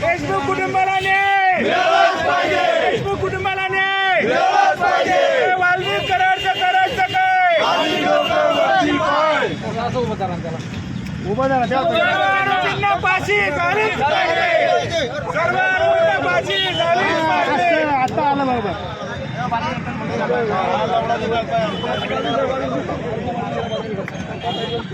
देशमुख कुटुंबाला देशमुख कुटुंबाला वाल्मिक कराडचं करायचं काय? उभा झाला आरोपींना फाशी झालीच पाहिजे. सर्व आरोपींना फाशी झालीच पाहिजे. आता आला बरोबर.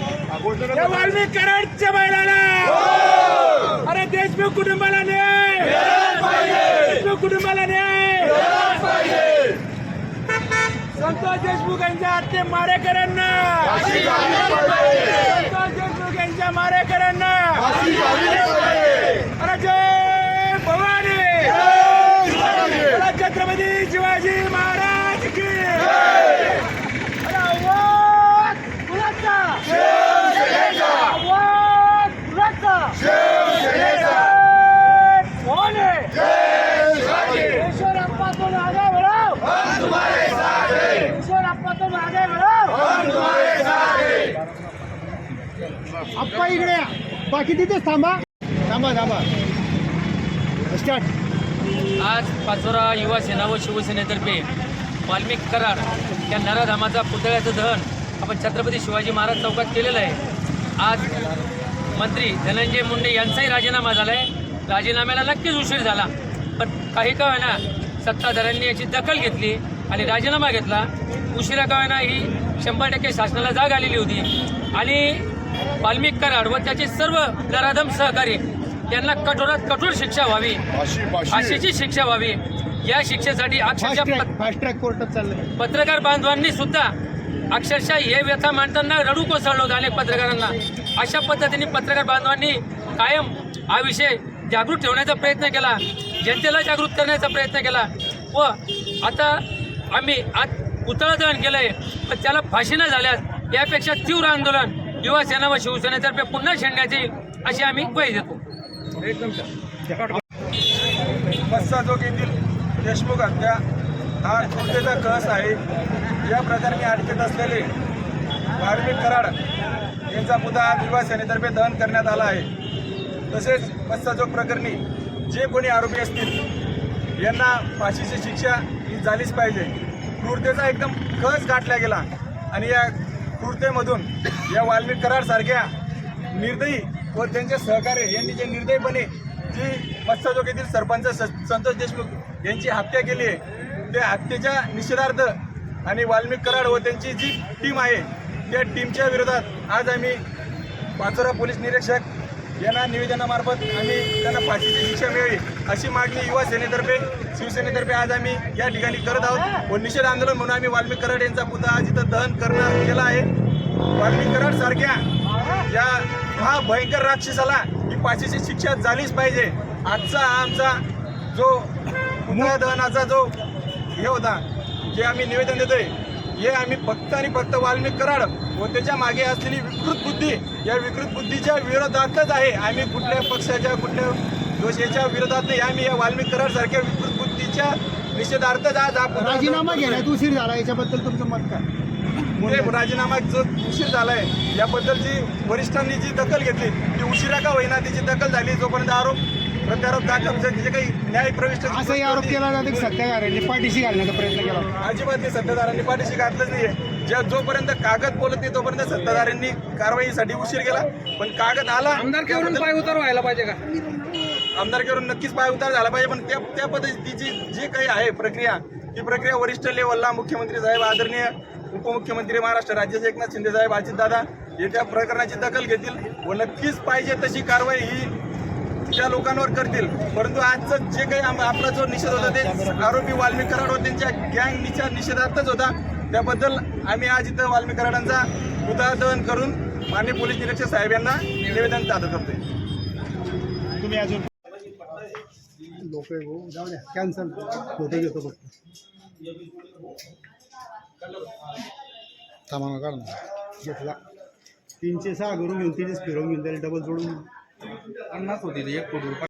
वाल्मिक कराडच्या बैलाला. अरे देशमुख कुटुंबाला देशमुख कुटुंबाला संतोष देशमुख यांच्या हत्ये मारेकरांना संतोष देशमुख यांच्या मारेकरांना अरे जय भवानी बोला छत्रपती शिवाजी महाराज की अरे आवाज कुणाचा? आवाज कुणाचा? जय भवानी. ईश्वरप्पा तुम आगे बढ़ो ईश्वरप्पा तुम आगे बढ़ो आप्पा इकडे या. बाकी तिथेच थांबा. थांबा थांबा. स्टार्ट आज पाचोरा युवा सेना व शिवसेनेतर्फे वाल्मिक करार. या नराधामाचा पुतळ्याचं दहन आपण छत्रपती शिवाजी महाराज चौकात केलेलं आहे. आज मंत्री धनंजय मुंडे यांचाही राजीनामा झाला आहे राजीनाम्याला नक्कीच उशीर झाला. पण काही का ना सत्ताधाऱ्यांनी याची दखल घेतली आणि राजीनामा घेतला. उशिरा का ना ही शंभर टक्के शासनाला जाग आलेली होती. आणि वाल्मिक कराड व त्याचे सर्व नराधम सहकारी यांना कठोरात कठोर शिक्षा व्हावी. फाशीची शिक्षा व्हावी. या शिक्षेसाठी अक्षरशः पत्रकार बांधवांनी सुद्धा अक्षरशः हे व्यथा मांडताना रडू कोसळलं होतं अनेक पत्रकारांना. अशा पद्धतीने पत्रकार बांधवांनी कायम हा विषय जागृत ठेवण्याचा प्रयत्न केला. जनतेला जागृत करण्याचा प्रयत्न केला. व आता आम्ही आज पुतळा दहन केलंय. पण त्याला फाशी न झाल्यास यापेक्षा तीव्र आंदोलन युवासेना व शिवसेनेतर्फे पुन्हा छेडण्यात अशी आम्ही ग्वाही देतो. मस्साजोग येथील देशमुख हत्या हा कृत्येचा कस आहे? या प्रकरणी अटकेत असलेले वाल्मिक कराड यांचा मुद्दा आज युवा सेनेतर्फे दहन करण्यात आला आहे. तसेच मस्साजोग प्रकरणी जे कोणी आरोपी असतील यांना फाशीची शिक्षा ही झालीच पाहिजे. क्रूरतेचा एकदम कस गाठला गेला आणि या क्रूरतेमधून या वाल्मिक कराडसारख्या निर्दयी व त्यांचे सहकार्य यांनी जे निर्दयीपणे जी मत्स्यजोग येथील सरपंच स- संतोष देशमुख यांची हत्या केली आहे त्या हत्येच्या निषेधार्थ आणि वाल्मिक कराड व त्यांची जी टीम आहे त्या टीमच्या विरोधात आज आम्ही पाचोरा पोलीस निरीक्षक यांना निवेदनामार्फत आम्ही त्यांना फाशीची शिक्षा मिळावी अशी मागणी युवा सेनेतर्फे शिवसेनेतर्फे आज आम्ही या ठिकाणी करत आहोत. व निषेध आंदोलन म्हणून आम्ही वाल्मिक कराड यांचा पुतळा आज इथं दहन करणं केला आहे. वाल्मिक कराड सारख्या या हा भयंकर राक्षसाला ही फाशीची शिक्षा झालीच पाहिजे. आजचा हा आमचा जो पुतळा दहनाचा जो हे होता जे आम्ही निवेदन देतोय हे आम्ही फक्त आणि फक्त वाल्मिक कराड व त्याच्यामागे असलेली विकृत बुद्धी या विकृत बुद्धीच्या विरोधातच आहे. आम्ही कुठल्या पक्षाच्या कुठल्या दोषाच्या विरोधात नाही आम्ही या वाल्मिक करार सारख्या विकृत बुद्धीच्या निषेधार्थच आज पुतळा राजीनामा घेण्यात उशीर झाला याच्याबद्दल तुमचं मत काय? राजीनामा जो उशीर झालाय याबद्दलची वरिष्ठांनी जी दखल घेतली ती उशिरा का होईना त्याची दखल झाली जोपर्यंत आरोप प्रत्यारोप दाखल जे जे काही न्याय प्रविष्ट असाही आरोप केला जातो की सत्यागारांनी पाठीशी घालण्याचा प्रयत्न केला अजिबात नाही सत्ताधाऱ्यांनी पाठीशी घातलंच नाहीये. ज्या जोपर्यंत कागद बोलत नाही तोपर्यंत सत्ताधाऱ्यांनी कारवाईसाठी उशीर केला. पण कागद आला आमदारकीवरून पाय उतार व्हायला पाहिजे का? आमदारकीवरून नक्कीच पाय उतार झाला पाहिजे पण त्या त्या पद्धतीची जी काही आहे प्रक्रिया ती प्रक्रिया वरिष्ठ लेवलला मुख्यमंत्री साहेब आदरणीय उपमुख्यमंत्री महाराष्ट्र राज्याचे एकनाथ शिंदे साहेब अजितदादा हे त्या प्रकरणाची दखल घेतील व नक्कीच पाहिजे तशी कारवाई ही त्या लोकांवर करतील परंतु आजचं जे काही आम- आपला जो निषेध होता ते आरोपी वाल्मिक कराड व त्यांच्या गँगच्या निषेधार्थच होता. त्याबद्दल आम्ही आज इथं वाल्मिक कराडांचा दहन करून माननीय पोलीस निरीक्षक साहेब यांना निवेदन सादर करतोय. तुम्ही अजून लोक जाऊ द्या. कॅन्सल फोटो घेतो फक्त. थांबा काढ ना. घेतला. तीनशे सहा करून घेऊन तिनेच फिरवून घेऊन त्याने डबल जोडून पन्नास होती एक कोटी रुपये